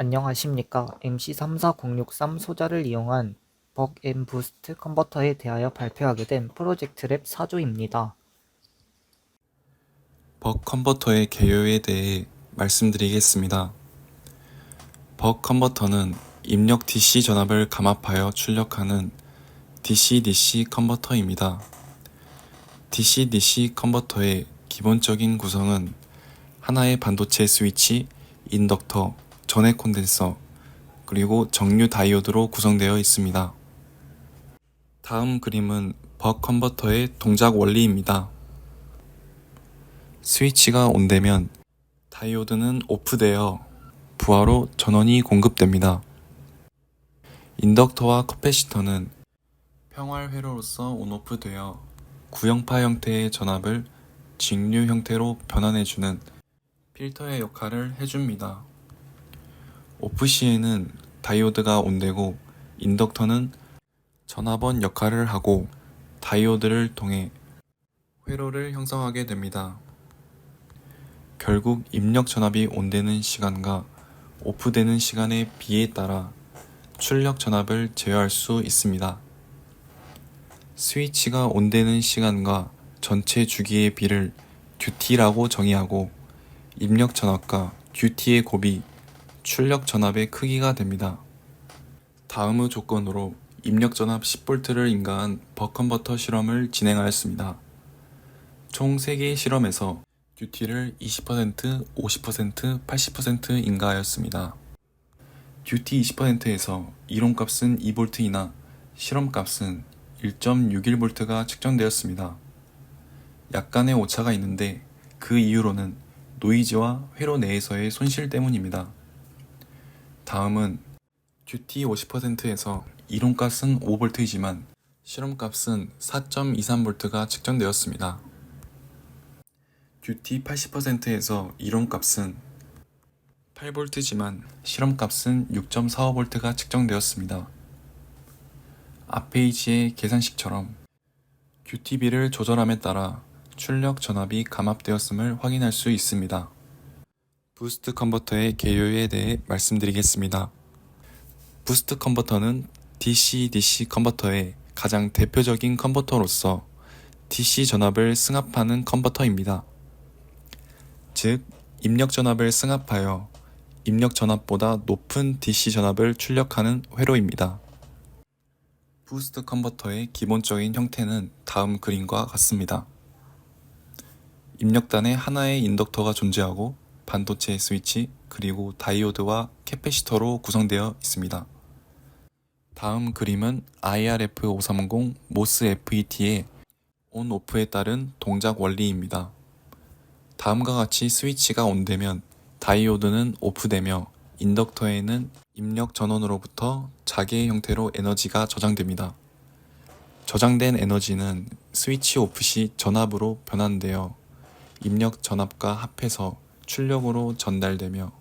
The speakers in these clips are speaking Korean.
안녕하십니까. MC34063 소자를 이용한 벅앤 부스트 컨버터에 대하여 발표하게 된 프로젝트 랩 4조입니다. 벅 컨버터의 개요에 대해 말씀드리겠습니다. 벅 컨버터는 입력 DC 전압을 감압하여 출력하는 DC-DC 컨버터입니다. DC-DC 컨버터의 기본적인 구성은 하나의 반도체 스위치, 인덕터, 전해 콘덴서, 그리고 정류 다이오드로 구성되어 있습니다. 다음 그림은 벅 컨버터의 동작 원리입니다. 스위치가 온되면 다이오드는 오프되어 부하로 전원이 공급됩니다. 인덕터와 커패시터는 평활 회로로서 온오프 되어 구형파 형태의 전압을 직류 형태로 변환해주는 필터의 역할을 해줍니다. 오프 시에는 다이오드가 온되고 인덕터는 전압원 역할을 하고 다이오드를 통해 회로를 형성하게 됩니다. 결국 입력 전압이 온되는 시간과 오프되는 시간의 비에 따라 출력 전압을 제어할 수 있습니다. 스위치가 온되는 시간과 전체 주기의 비를 듀티라고 정의하고 입력 전압과 듀티의 곱이 출력 전압의 크기가 됩니다. 다음의 조건으로 입력 전압 10V를 인가한 버 컨버터 실험을 진행하였습니다. 총 3개의 실험에서 듀티를 20%, 50%, 80% 인가하였습니다. 듀티 20%에서 이론값은 2V이나 실험값은 1.61V가 측정되었습니다. 약간의 오차가 있는데 그 이유로는 노이즈와 회로 내에서의 손실 때문입니다. 다음은 듀티 50%에서 이론값은 5V이지만 실험값은 4.23V가 측정되었습니다. 듀티 80%에서 이론값은 8V지만 실험값은 6.45V가 측정되었습니다. 앞 페이지의 계산식처럼 듀티비를 조절함에 따라 출력 전압이 감압되었음을 확인할 수 있습니다. 부스트 컨버터의 개요에 대해 말씀드리겠습니다. 부스트 컨버터는 DC-DC 컨버터의 가장 대표적인 컨버터로서 DC 전압을 승합하는 컨버터입니다. 즉, 입력 전압을 승합하여 입력 전압보다 높은 DC 전압을 출력하는 회로입니다. 부스트 컨버터의 기본적인 형태는 다음 그림과 같습니다. 입력단에 하나의 인덕터가 존재하고 반도체 스위치 그리고 다이오드와 캐패시터로 구성되어 있습니다. 다음 그림은 IRF530 모스 FET의 온오프에 따른 동작 원리입니다. 다음과 같이 스위치가 온되면 다이오드는 오프되며 인덕터에는 입력 전원으로부터 자개 형태로 에너지가 저장됩니다. 저장된 에너지는 스위치 오프 시 전압으로 변환되어 입력 전압과 합해서 출력으로 전달되며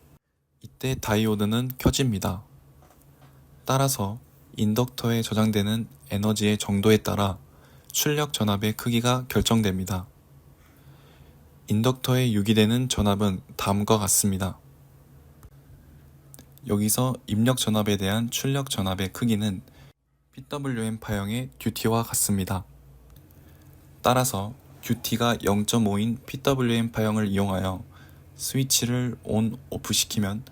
이때 다이오드는 켜집니다. 따라서 인덕터에 저장되는 에너지의 정도에 따라 출력 전압의 크기가 결정됩니다. 인덕터에 유기되는 전압은 다음과 같습니다. 여기서 입력 전압에 대한 출력 전압의 크기는 PWM 파형의 듀티와 같습니다. 따라서 듀티가 0.5인 PWM 파형을 이용하여 스위치를 온, 오프 시키면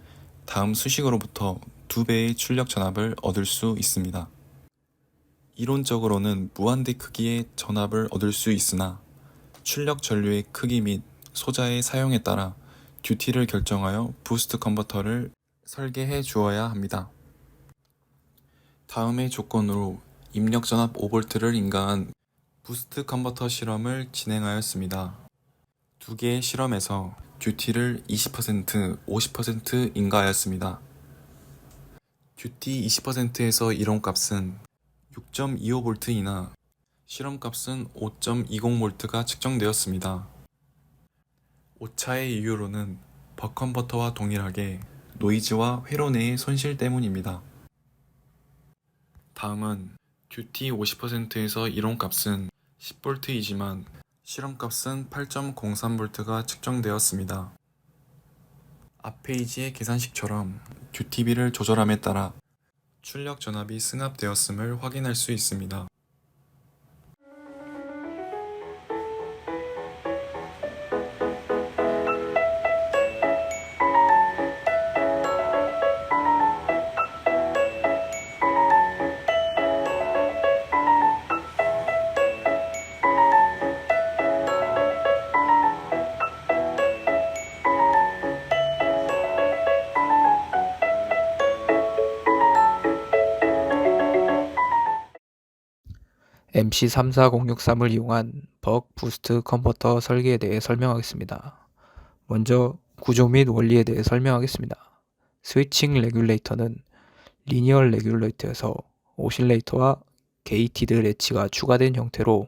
다음 수식으로부터 2배의 출력 전압을 얻을 수 있습니다. 이론적으로는 무한대 크기의 전압을 얻을 수 있으나 출력 전류의 크기 및 소자의 사용에 따라 듀티를 결정하여 부스트 컨버터를 설계해 주어야 합니다. 다음의 조건으로 입력 전압 5V를 인가한 부스트 컨버터 실험을 진행하였습니다. 두 개의 실험에서 듀티를 20%, 50% 인가하였습니다. 듀티 20%에서 이론값은 6.25V이나 실험값은 5.20V가 측정되었습니다. 오차의 이유로는 버컨버터와 동일하게 노이즈와 회로 내의 손실 때문입니다. 다음은 듀티 50%에서 이론값은 10V이지만 실험값은 8.03V가 측정되었습니다. 앞 페이지의 계산식처럼 듀티비를 조절함에 따라 출력 전압이 승합되었음을 확인할 수 있습니다. MC34063을 이용한 벅 부스트 컨버터 설계에 대해 설명하겠습니다. 먼저 구조 및 원리에 대해 설명하겠습니다. 스위칭 레귤레이터는 리니어 레귤레이터에서 오실레이터와 게이티드 레치가 추가된 형태로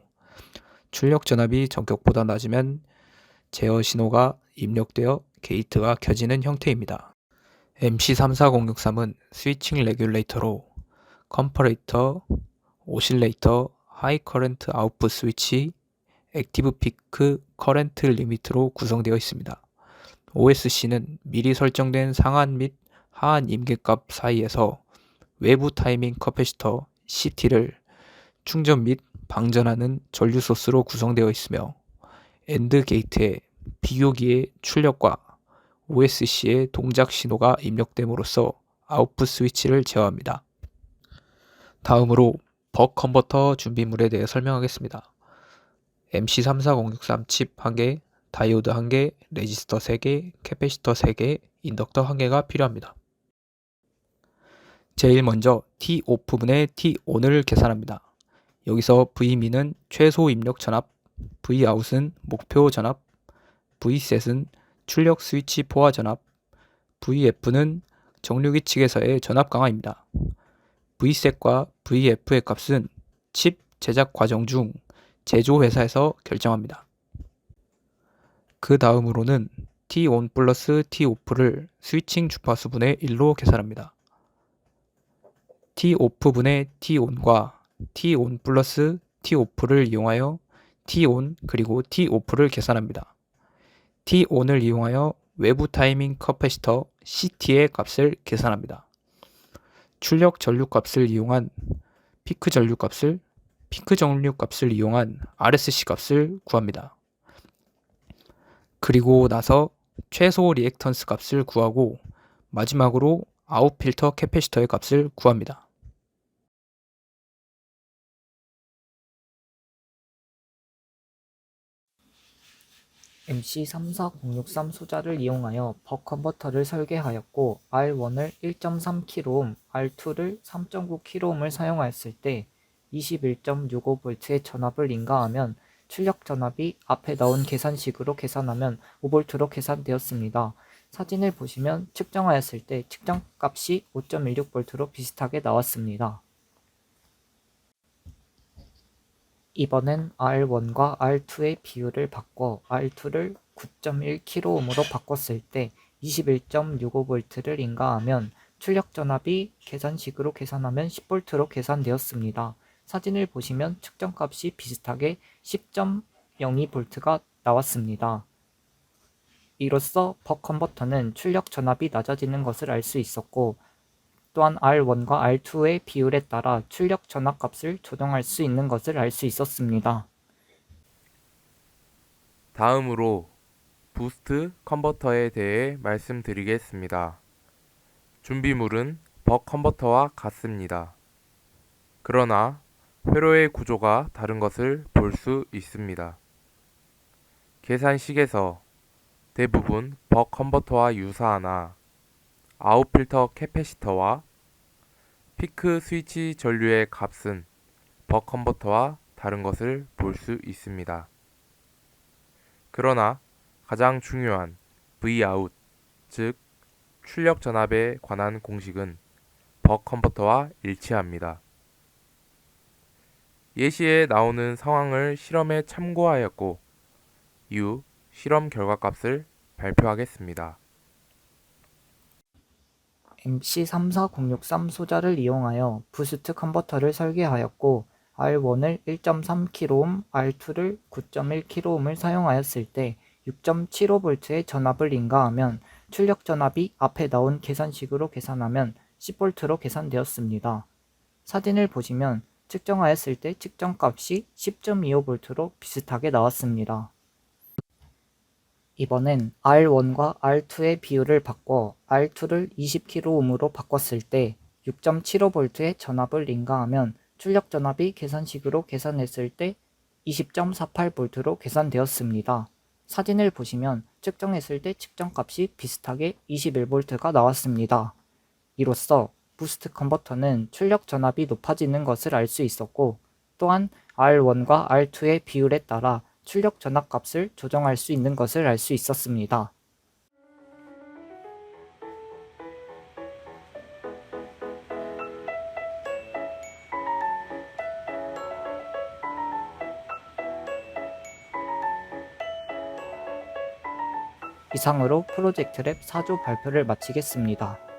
출력 전압이 전격보다 낮으면 제어 신호가 입력되어 게이트가 켜지는 형태입니다. MC34063은 스위칭 레귤레이터로 컴퍼레이터, 오실레이터, 하이 커런트 아웃풋 스위치, 액티브 피크 커런트 리미트로 구성되어 있습니다. OSC는 미리 설정된 상한 및 하한 임계값 사이에서 외부 타이밍 커패시터 CT를 충전 및 방전하는 전류 소스로 구성되어 있으며 엔드 게이트에 비교기의 출력과 OSC의 동작 신호가 입력됨으로써 아웃풋 스위치를 제어합니다. 다음으로 벅 컨버터 준비물에 대해 설명하겠습니다. MC34063 칩 1개, 다이오드 1개, 레지스터 3개, 캐패시터 3개, 인덕터 1개가 필요합니다. 제일 먼저 T5 부분의 T-ON을 계산합니다. 여기서 V민은 최소 입력 전압, Vout은 목표 전압, Vset은 출력 스위치 포화 전압, VF는 정류기 측에서의 전압 강화입니다. Vset과 VF의 값은 칩 제작 과정 중 제조 회사에서 결정합니다. 그 다음으로는 T-ON 플러스 T-OFF를 스위칭 주파수분의 1로 계산합니다. T-OFF분의 T-ON과 T-ON 플러스 T-OFF를 이용하여 T-ON 그리고 T-OFF를 계산합니다. T-ON을 이용하여 외부 타이밍 커패시터 CT의 값을 계산합니다. 출력 전류 값을 이용한 피크 전류 값을 피크 전류 값을 이용한 RSC 값을 구합니다. 그리고 나서 최소 리액턴스 값을 구하고 마지막으로 아웃 필터 캐패시터의 값을 구합니다. MC34063 소자를 이용하여 벅 컨버터를 설계하였고 R1을 1.3kΩ, R2를 3.9kΩ을 사용하였을 때 21.65V의 전압을 인가하면 출력 전압이 앞에 나온 계산식으로 계산하면 5V로 계산되었습니다. 사진을 보시면 측정하였을 때 측정 값이 5.16V로 비슷하게 나왔습니다. 이번엔 R1과 R2의 비율을 바꿔 R2를 9.1kΩ으로 바꿨을 때 21.65V를 인가하면 출력 전압이 계산식으로 계산하면 10V로 계산되었습니다. 사진을 보시면 측정값이 비슷하게 10.02V가 나왔습니다. 이로써 벅 컨버터는 출력 전압이 낮아지는 것을 알 수 있었고 또한 R1과 R2의 비율에 따라 출력 전압 값을 조정할 수 있는 것을 알 수 있었습니다. 다음으로 부스트 컨버터에 대해 말씀드리겠습니다. 준비물은 벅 컨버터와 같습니다. 그러나 회로의 구조가 다른 것을 볼 수 있습니다. 계산식에서 대부분 벅 컨버터와 유사하나 아웃 필터 캐패시터와 피크 스위치 전류의 값은 벅 컨버터와 다른 것을 볼 수 있습니다. 그러나 가장 중요한 Vout, 즉 출력 전압에 관한 공식은 벅 컨버터와 일치합니다. 예시에 나오는 상황을 실험에 참고하였고 이후 실험 결과 값을 발표하겠습니다. MC34063 소자를 이용하여 부스트 컨버터를 설계하였고 R1을 1.3kΩ, R2를 9.1kΩ을 사용하였을 때 6.75V의 전압을 인가하면 출력 전압이 앞에 나온 계산식으로 계산하면 10V로 계산되었습니다. 사진을 보시면 측정하였을 때 측정값이 10.25V로 비슷하게 나왔습니다. 이번엔 R1과 R2의 비율을 바꿔 R2를 20kΩ으로 바꿨을 때 6.75V의 전압을 인가하면 출력 전압이 계산식으로 계산했을 때 20.48V로 계산되었습니다. 사진을 보시면 측정했을 때 측정값이 비슷하게 21V가 나왔습니다. 이로써 부스트 컨버터는 출력 전압이 높아지는 것을 알 수 있었고 또한 R1과 R2의 비율에 따라 출력 전압 값을 조정할 수 있는 것을 알 수 있었습니다. 이상으로 프로젝트 랩 4조 발표를 마치겠습니다.